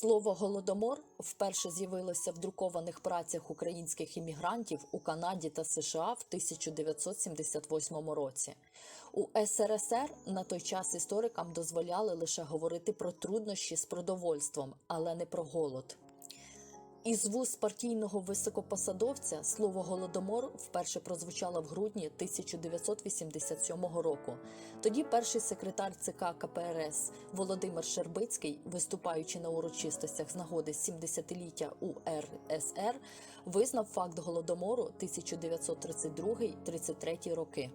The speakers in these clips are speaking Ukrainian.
Слово голодомор вперше з'явилося в друкованих працях українських іммігрантів у Канаді та США в 1978 році. У СРСР на той час історикам дозволяли лише говорити про труднощі з продовольством, але не про голод. Із вуз партійного високопосадовця слово голодомор вперше прозвучало в грудні 1987 року. Тоді перший секретар ЦК КПРС Володимир Щербицький, виступаючи на урочистостях з нагоди 70-ліття УРСР, визнав факт голодомору 1932-33 роки.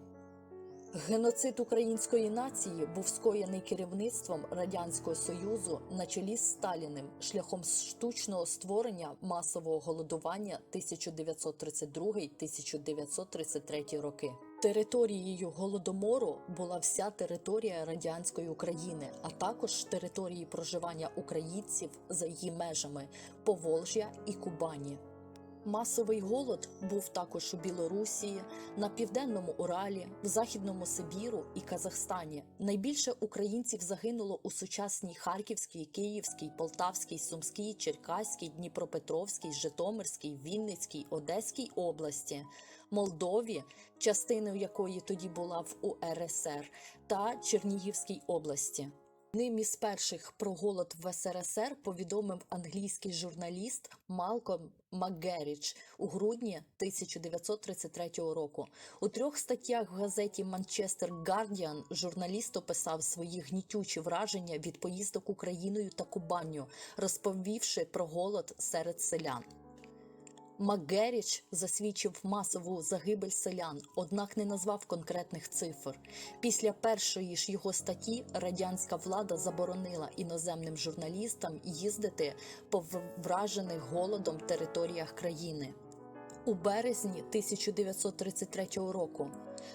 Геноцид української нації був скоєний керівництвом Радянського Союзу на чолі з Сталіним шляхом штучного створення масового голодування 1932-1933 роки. Територією голодомору була вся територія радянської України, а також території проживання українців за її межами Поволжя і Кубані. Масовий голод був також у Білорусі, на південному Уралі, в Західному Сибіру і Казахстані. Найбільше українців загинуло у сучасній Харківській, Київській, Полтавській, Сумській, Черкаській, Дніпропетровській, Житомирській, Вінницькій, Одеській області, Молдові, частиною якої тоді була в УРСР, та Чернігівській області. Одним із перших про голод в СРСР повідомив англійський журналіст Малком МакГерріч у грудні 1933 року. У трьох статтях в газеті Манчестер Гардіан журналіст описав свої гнітючі враження від поїздок Україною та Кубанню, розповівши про голод серед селян. МакГеріч засвідчив масову загибель селян, однак не назвав конкретних цифр. Після першої ж його статті радянська влада заборонила іноземним журналістам їздити по вражених голодом територіях країни. У березні 1933 року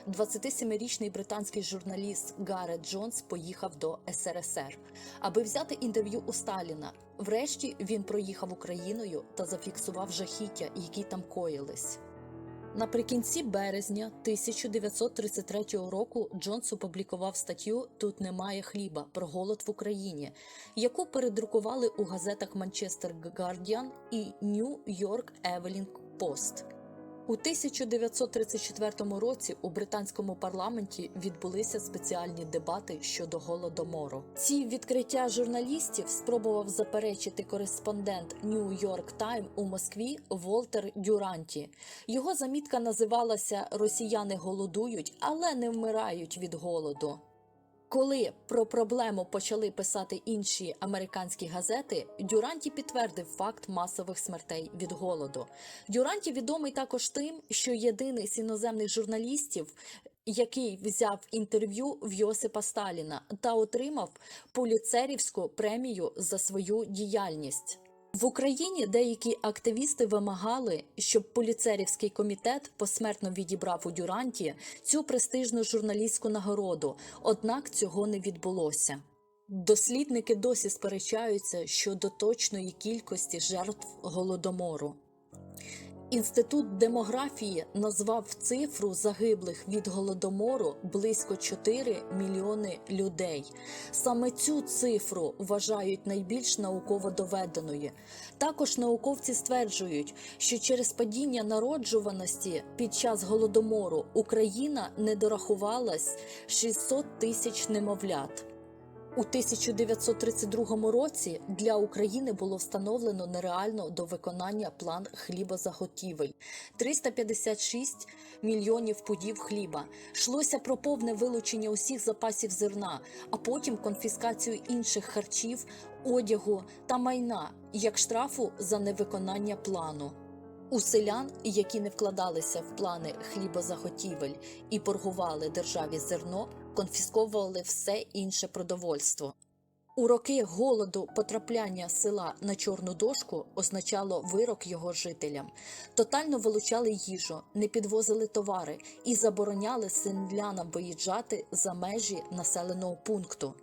27-річний британський журналіст Гарет Джонс поїхав до СРСР, аби взяти інтерв'ю у Сталіна. Врешті він проїхав Україною та зафіксував жахіття, які там коїлись. Наприкінці березня 1933 року Джонс опублікував статтю Тут немає хліба про голод в Україні, яку передрукували у газетах Манчестер Гардіан і Нью-Йорк Евелінг Пост. У 1934 році у британському парламенті відбулися спеціальні дебати щодо голодомору. Ці відкриття журналістів спробував заперечити кореспондент York Times у Москві Волтер Дюранті. Його замітка називалася Росіяни голодують, але не вмирають від голоду. Коли про проблему почали писати інші американські газети, Дюранті підтвердив факт масових смертей від голоду. Дюранті відомий також тим, що єдиний з іноземних журналістів, який взяв інтерв'ю в Йосипа Сталіна та отримав поліцерівську премію за свою діяльність. В Україні деякі активісти вимагали, щоб поліцерівський комітет посмертно відібрав у Дюранті цю престижну журналістську нагороду, однак цього не відбулося. Дослідники досі сперечаються щодо точної кількості жертв голодомору. Інститут демографії назвав цифру загиблих від голодомору близько 4 мільйони людей. Саме цю цифру вважають найбільш науково доведеною. Також науковці стверджують, що через падіння народжуваності під час голодомору Україна не дорахувалась 600 тисяч немовлят. У 1932 році для України було встановлено нереально до виконання план хлібозаготівель 356 мільйонів пудів хліба. Йшлося про повне вилучення усіх запасів зерна, а потім конфіскацію інших харчів, одягу та майна як штрафу за невиконання плану. У селян, які не вкладалися в плани хлібозаготівель і боргували державі зерно, конфісковували все інше продовольство. У роки голоду потрапляння села на чорну дошку означало вирок його жителям. Тотально вилучали їжу, не підвозили товари і забороняли селянам виїжджати за межі населеного пункту.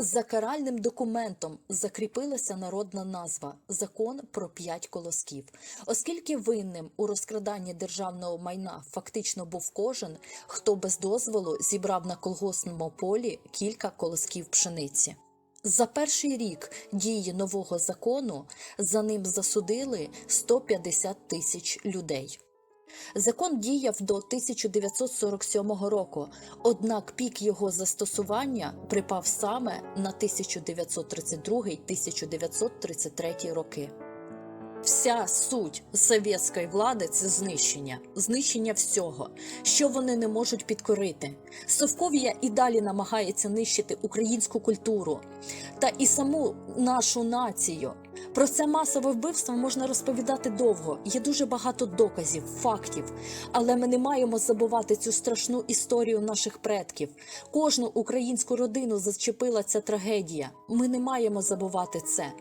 За каральним документом закріпилася народна назва Закон про п'ять колосків. Оскільки винним у розкраданні державного майна фактично був кожен, хто без дозволу зібрав на колгоспному полі кілька колосків пшениці. За перший рік дії нового закону за ним засудили 150 тисяч людей. Закон діяв до 1947 року, однак пік його застосування припав саме на 1932-1933 роки. Вся суть совєтської влади це знищення, знищення всього, що вони не можуть підкорити. Совковія і далі намагається нищити українську культуру та і саму нашу націю. Про це масове вбивство можна розповідати довго. Є дуже багато доказів, фактів. Але ми не маємо забувати цю страшну історію наших предків. Кожну українську родину зачепила ця трагедія. Ми не маємо забувати це.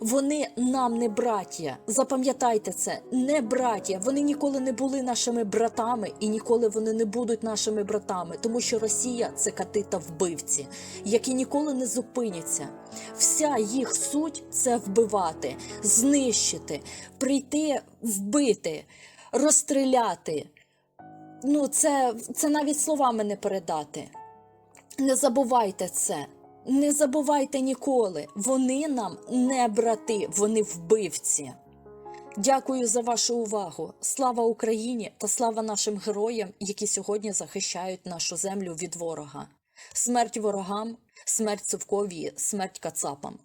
Вони нам не браття. Запам'ятайте це, не браття. Вони ніколи не були нашими братами і ніколи вони не будуть нашими братами, тому що Росія це кати та вбивці, які ніколи не зупиняться. Вся їх суть це вбивати, знищити, прийти, вбити, розстріляти. Ну, це, це навіть словами не передати. Не забувайте це. Не забувайте ніколи. Вони нам не брати, вони вбивці. Дякую за вашу увагу. Слава Україні та слава нашим героям, які сьогодні захищають нашу землю від ворога. Смерть ворогам, смерть Цивковії, смерть кацапам.